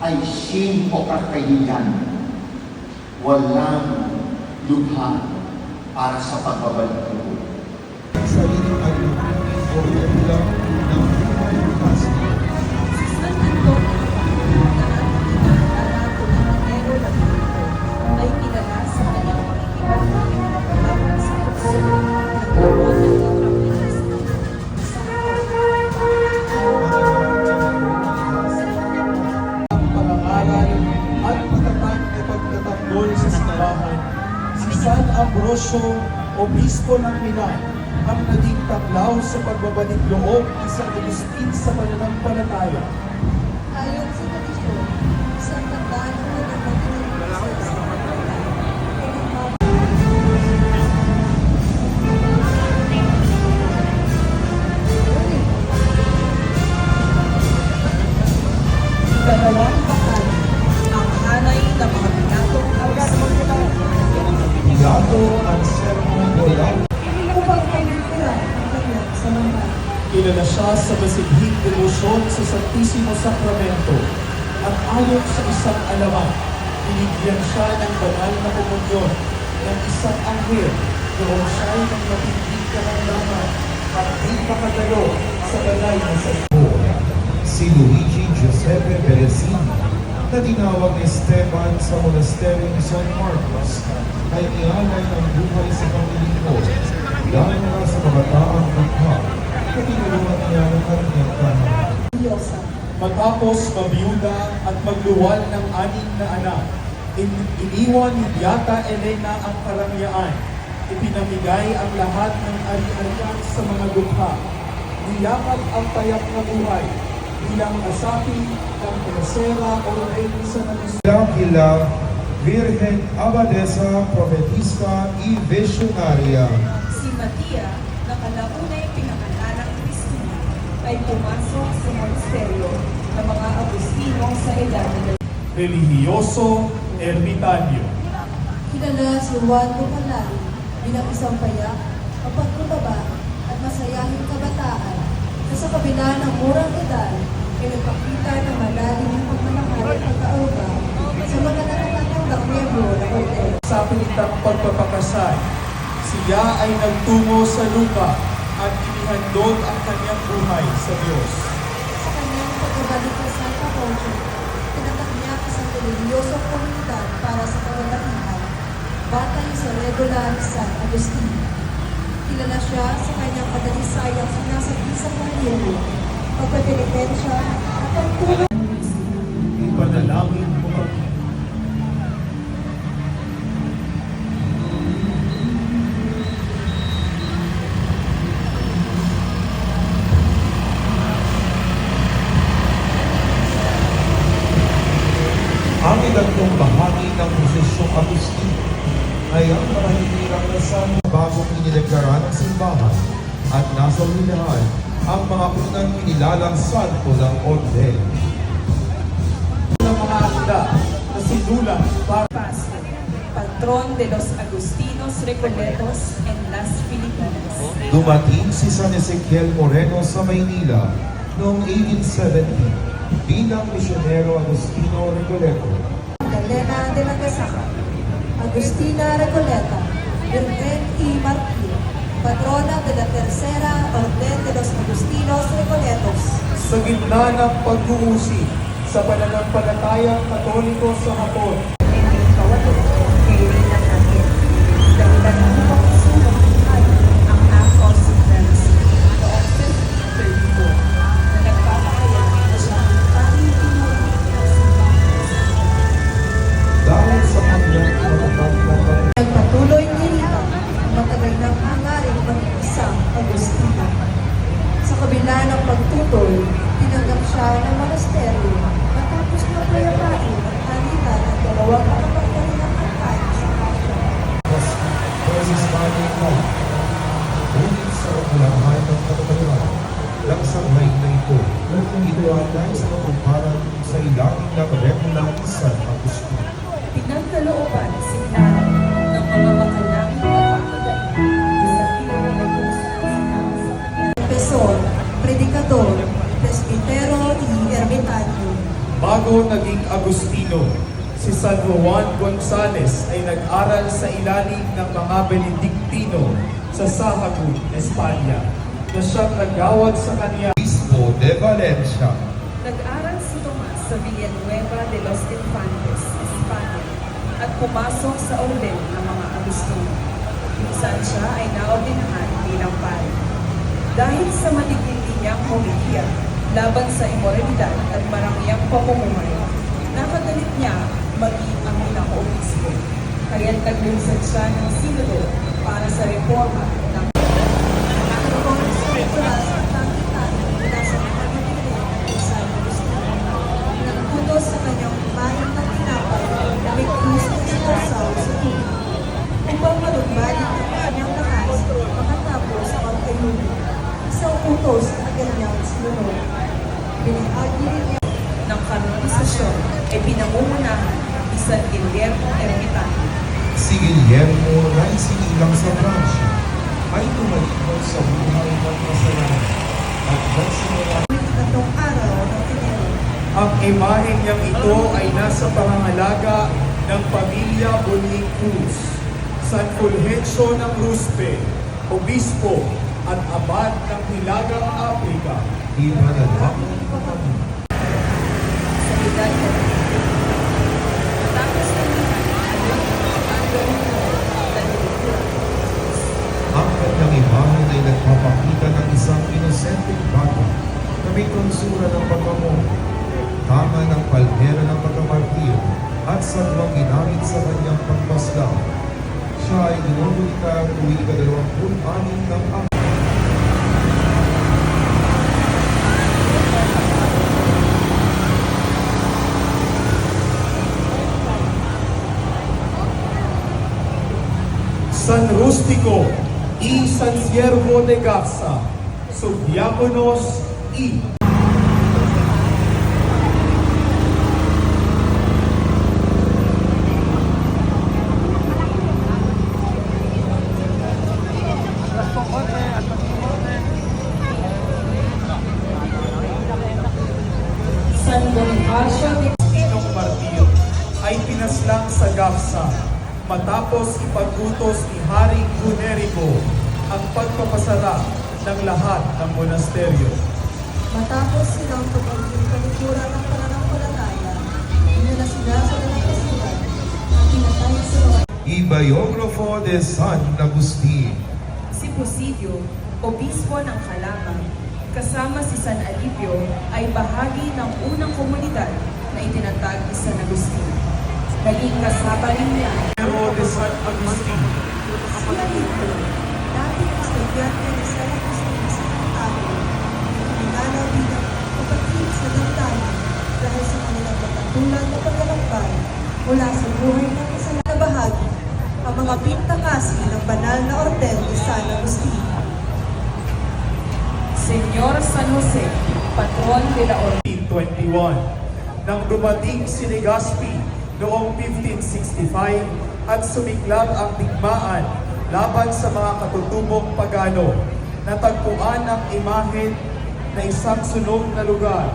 ay sin o kakahiyan. Walang lubha para sa pagbabalik ko. sariling ano o Obispo ng Milan, ang naging taklaw sa pagbabalik loob ni San Agustin sa pananampalataya. Ayon sa Santisimo Sacramento at ayon sa isang alamat, binigyan siya ng banal na komunyon ng isang anghel noong siya ay ng matinding karamdaman at di makadalo sa balay na sa Si Luigi Giuseppe Berezini na tinawag ni Esteban sa monasterio ni San Marcos ay ialay ng buhay sa pamilingkod dahil na sa kabataang bukha na tinulungan niya ng kanyang kanan. Diyosa. Matapos mabiyuda at magluwal ng anim na anak, in- iniwan ni Beata Elena ang karangyaan. Ipinamigay ang lahat ng ari-arian sa mga dukha. Niyakap ang tayak na buhay bilang asapi ng Tercera Orden sa Nalusya. Kila Virgen Abadesa Profetista y Visionaria. Si Matia, na kalaunay pinangalanang Kristina, ay pumasok sa monasteryo ng mga Agustino sa edad na Religioso Ermitanyo. Kilala si Juan Bucalari bilang isang payak, mapagkutaba at masayahing kabataan na sa kabila ng murang edad ay nagpakita ng malalim ng pagmamahal at pagkaaruga sa mga nakatatandang miyembro ng Orden. Sa pilitang pagpapakasal, siya ay nagtungo sa lupa at inihandog ang kanyang buhay sa Diyos. Sa kanyang pagbabalik sa Santa Croce, tinatak niya ang isang reliyosong komunidad para sa kababaihan, batay sa regula ni San Agustin. Kilala siya sa kanyang kadalisayang sinasabi sa panghiyo, pagpapilipensya at pagtulong Ipanalangin mo kami. Ang ikatlong bahagi ng prosesyong Agustin ay ang marahirang nasal bagong inideklara ng simbahan at nasa unahan ang mga unang kinilalang santo ng Orden. Ng mga handa na sinulat para patron de los Agustinos Recoletos en las Filipinas. Dumating si San Ezequiel Moreno sa Maynila noong 1870 bilang misyonero Agustino Recoleto. Magdalena de la Casaca, Agustina Recoleta, Virgen y Martir, patrona de la Tercera Orden de los Agustinos Recoletos. Sa gitna ng pag-uusig sa pananampalatayang katoliko sa Hapon, Law. Ngunit sa ukulahan ng katataluan, lang sa right na ito, ito ay sa katuparan sa ilalim ng regulang San Agustin. Pinagkalooban sila ng mga makalangin na pamagaling sa pinagkalooban sa Profesor, predikador, presbitero y ermitaño, Bago naging Agustino, si San Juan Gonzales ay nag-aral sa ilalim ng mga Benediktino sa Sahagún, Espanya, na siyang nagawad sa kanya Obispo de Valencia. Nag-aral si Tomas sa Villanueva de los Infantes, Espanya, at pumasok sa orden ng mga Agustino, saan siya ay naordinahan bilang pari. Dahil sa matitindig niyang homilya laban sa imoralidad at marangyang pamumuhay, nakagalit niya maging ang pinaka-obispo. Kaya't naglunsad siya ng sinodo sa buhay ng kasalanan at nagsimula ang ikatlong araw ng Enero. Ang imahe niyang ito ay nasa pangangalaga ng pamilya Buling Cruz, San Fulgencio ng Ruspe, Obispo at Abad ng Hilagang Afrika. pamilya. sa edad na Matapos ng Ang kanyang imahen ay nagpapakita ng isang inosenteng bata na may tonsura ng pagmamong, tama ng palmera ng pagkamartir at sagwang ginamit sa kanyang pagpaslang. Siya ay inuulikang tuwing kadalawampung anim ng ang San Rustico y San Siervo de Garza, Subdiaconos y San Bonifacio de Inong Martir ay pinaslang sa Gafsa matapos ipagutos ni Haring Hunerico ang pagpapasara ng lahat ng monasteryo. Matapos silang tumaging kalikuran ng pananampalataya, inala sila sa dalampasigan at pinatay sa biografo de San Agustin. Si Posidio, obispo ng Calama, kasama si San Alipio, ay bahagi ng unang komunidad na itinatag ni San Agustin. Naging kasama rin niya Pero de San Agustin, Si Alito, dating estudyante ni San Agustin sa Santiago, kinilala bilang damdamin dahil sa kanilang matatulan na paglalakbay mula sa buhay ng na bahagi ang mga pintakasi ng banal na orden ni San Agustin. Senyor San Jose, patron de la Orden. 1521 nang dumating si Legazpi noong 1565 at sumiklab ang digmaan laban sa mga katutubong pagano. Natagpuan ang imahen na isang sunog na lugar.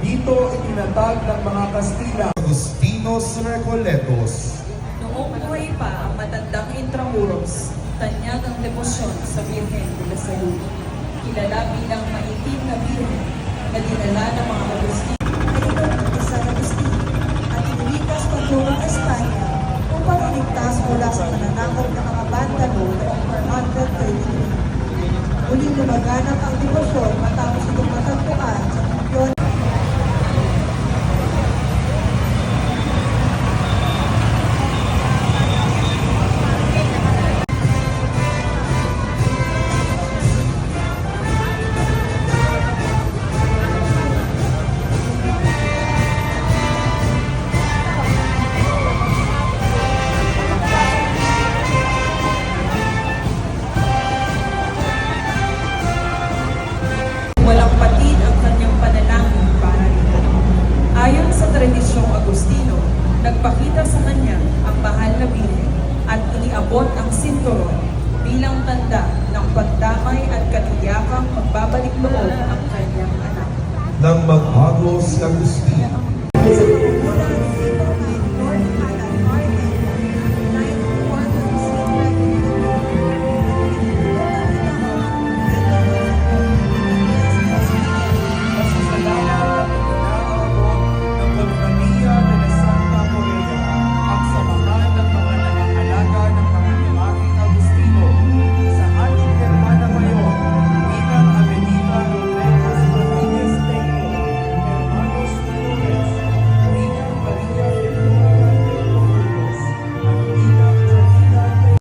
Dito itinatag ng mga Kastila Agustinos Recoletos. Noong buhay pa ang matandang Intramuros, tanyag ang debosyon sa Birhen de la Salud. Kilala bilang maitim Magbabago sa gusto.